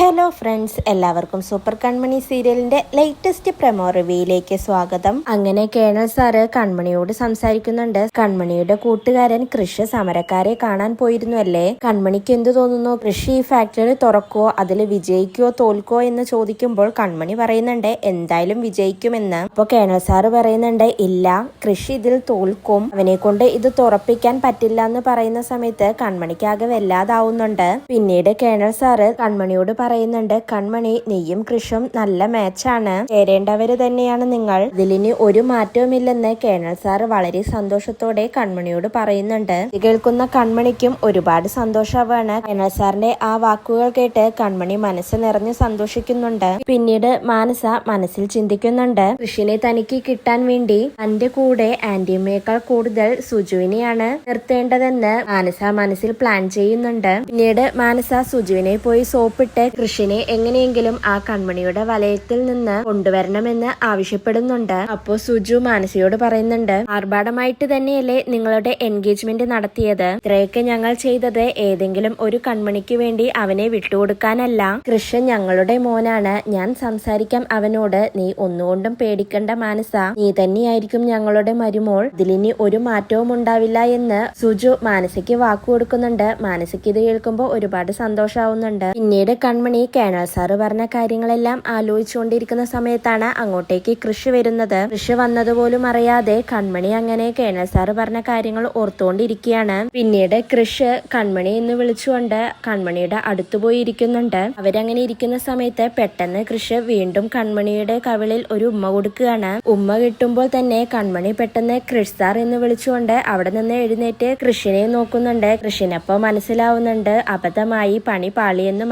Hello friends എല്ലാവർക്കും super Kanmani സീരിയലിന്റെ latest promo റിവ്യൂയിലേക്ക് സ്വാഗതം. അങ്ങനെ കേണൽ സാറ് കൺമണിയോട് സംസാരിക്കുന്നുണ്ട്. കൺമണിയുടെ കൂട്ടുകാരൻ കൃഷി സമരക്കാരെ കാണാൻ പോയിരുന്നു അല്ലേ കൺമണിക്ക് എന്തു തോന്നുന്നു? കൃഷി ഈ ഫാക്ടറി തുറക്കോ അതിൽ വിജയിക്കോ തോൽക്കോ എന്ന് ചോദിക്കുമ്പോൾ കൺമണി പറയുന്നുണ്ട് എന്തായാലും വിജയിക്കുമെന്ന്. അപ്പൊ കേണൽ സാറ് പറയുന്നുണ്ട് ഇല്ല കൃഷി ഇതിൽ തോൽക്കും. അവനെ കൊണ്ട് ഇത് തുറപ്പിക്കാൻ പറ്റില്ല എന്ന് പറയുന്ന സമയത്ത് കൺമണിക്കാകെ വല്ലാതാവുന്നുണ്ട്. പിന്നീട് കേണൽ സാറ് കൺമണിയോട് പറയുന്നുണ്ട് കൺമണി നെയ്യും കൃഷും നല്ല മാച്ചാണ്. ചേരേണ്ടവര് തന്നെയാണ് നിങ്ങൾ. ഇതിലിനി ഒരു മാറ്റവുമില്ലെന്ന് കേണൽ സാർ വളരെ സന്തോഷത്തോടെ കൺമണിയോട് പറയുന്നുണ്ട്. ഇത് കേൾക്കുന്ന കൺമണിക്കും ഒരുപാട് സന്തോഷമാണ്. കേണൽ സാറിന്റെ ആ വാക്കുകൾ കേട്ട് കൺമണി മനസ്സ് നിറഞ്ഞ് സന്തോഷിക്കുന്നുണ്ട്. പിന്നീട് മാനസ മനസ്സിൽ ചിന്തിക്കുന്നുണ്ട് കൃഷിനെ തനിക്ക് കിട്ടാൻ വേണ്ടി തന്റെ കൂടെ ആന്റിയമ്മയേക്കാൾ കൂടുതൽ സുജുവിനെയാണ് നിർത്തേണ്ടതെന്ന് മാനസ മനസ്സിൽ പ്ലാൻ ചെയ്യുന്നുണ്ട്. പിന്നീട് മാനസ സുജുവിനെ പോയി സോപ്പിട്ട് കൃഷിനെ എങ്ങനെയെങ്കിലും ആ കൺമണിയുടെ വലയത്തിൽ നിന്ന് കൊണ്ടുവരണമെന്ന് ആവശ്യപ്പെടുന്നുണ്ട്. അപ്പോ സുജു മാനസിയോട് പറയുന്നുണ്ട് ആർഭാടമായിട്ട് തന്നെയല്ലേ നിങ്ങളുടെ എൻഗേജ്മെന്റ് നടത്തിയത്? ഇത്രയൊക്കെ ഞങ്ങൾ ചെയ്തത് ഏതെങ്കിലും ഒരു കൺമണിക്ക് വേണ്ടി അവനെ വിട്ടുകൊടുക്കാനല്ല. കൃഷൻ ഞങ്ങളുടെ മോനാണ്. ഞാൻ സംസാരിക്കാം അവനോട്. നീ ഒന്നുകൊണ്ടും പേടിക്കണ്ട മാനസ. നീ തന്നെയായിരിക്കും ഞങ്ങളുടെ മരുമോൾ. ഇതിലിനി ഒരു മാറ്റവും ഉണ്ടാവില്ല എന്ന് സുജു മാനസയ്ക്ക് വാക്കു കൊടുക്കുന്നുണ്ട് മാനസയ്ക്ക് ഇത് കേൾക്കുമ്പോൾ ഒരുപാട് സന്തോഷാവുന്നുണ്ട്. പിന്നീട് കൺമണി കേണൽ സാറ് പറഞ്ഞ കാര്യങ്ങളെല്ലാം ആലോചിച്ചുകൊണ്ടിരിക്കുന്ന സമയത്താണ് അങ്ങോട്ടേക്ക് കൃഷി വരുന്നത്. കൃഷി വന്നതുപോലും അറിയാതെ കൺമണി അങ്ങനെ കേണൽ സാറ് പറഞ്ഞ കാര്യങ്ങൾ ഓർത്തുകൊണ്ടിരിക്കുകയാണ്. പിന്നീട് കൃഷി കൺമണി എന്ന് വിളിച്ചുകൊണ്ട് കൺമണിയുടെ അടുത്തു പോയി ഇരിക്കുന്നുണ്ട് അവരങ്ങനെ ഇരിക്കുന്ന സമയത്ത് പെട്ടെന്ന് കൃഷി വീണ്ടും കൺമണിയുടെ കവിളിൽ ഒരു ഉമ്മ കൊടുക്കുകയാണ്. ഉമ്മ കിട്ടുമ്പോൾ തന്നെ കൺമണി പെട്ടെന്ന് കൃഷ് സാർ എന്ന് വിളിച്ചുകൊണ്ട് അവിടെ നിന്ന് എഴുന്നേറ്റ് കൃഷിനെ നോക്കുന്നുണ്ട്. കൃഷിനെപ്പോ മനസ്സിലാവുന്നുണ്ട്. അബദ്ധമായി പണി പാളിയെന്ന്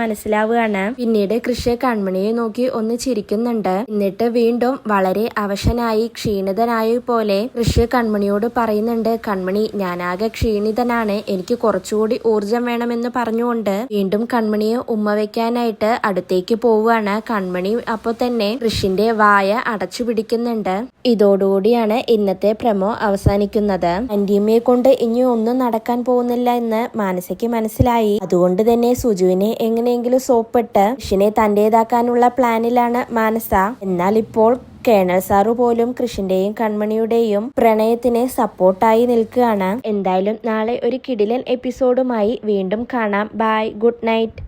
മനസ്സിലാവുകയാണ് പിന്നീട് കൃഷിയെ കൺമണിയെ നോക്കി ഒന്ന് ചിരിക്കുന്നുണ്ട്. എന്നിട്ട് വീണ്ടും വളരെ അവശനായി ക്ഷീണിതനായ പോലെ കൃഷിയെ കൺമണിയോട് പറയുന്നുണ്ട് കൺമണി ഞാനാകെ ക്ഷീണിതനാണ്. എനിക്ക് കുറച്ചുകൂടി ഊർജം വേണമെന്ന് പറഞ്ഞുകൊണ്ട് വീണ്ടും കൺമണിയെ ഉമ്മ വെക്കാനായിട്ട് അടുത്തേക്ക് പോവുകയാണ്. കൺമണി അപ്പൊ തന്നെ കൃഷിന്റെ വായ അടച്ചു പിടിക്കുന്നുണ്ട്. ഇതോടുകൂടിയാണ് ഇന്നത്തെ പ്രമോ അവസാനിക്കുന്നത്. അന്റിയമ്മയെ കൊണ്ട് ഇനി ഒന്നും നടക്കാൻ പോകുന്നില്ല എന്ന് മാനസയ്ക്ക് മനസ്സിലായി. അതുകൊണ്ട് തന്നെ സുജുവിനെ എങ്ങനെയെങ്കിലും സോപ്പിട്ട് കൃഷിനെ തന്റേതാക്കാനുള്ള പ്ലാനിലാണ് മാനസ. എന്നാൽ ഇപ്പോൾ കേണൽ സാറു പോലും കൃഷിന്റെയും കൺമണിയുടെയും പ്രണയത്തിന് സപ്പോർട്ടായി നിൽക്കുകയാണ്. എന്തായാലും നാളെ ഒരു കിടിലൻ എപ്പിസോഡുമായി വീണ്ടും കാണാം. Bye good night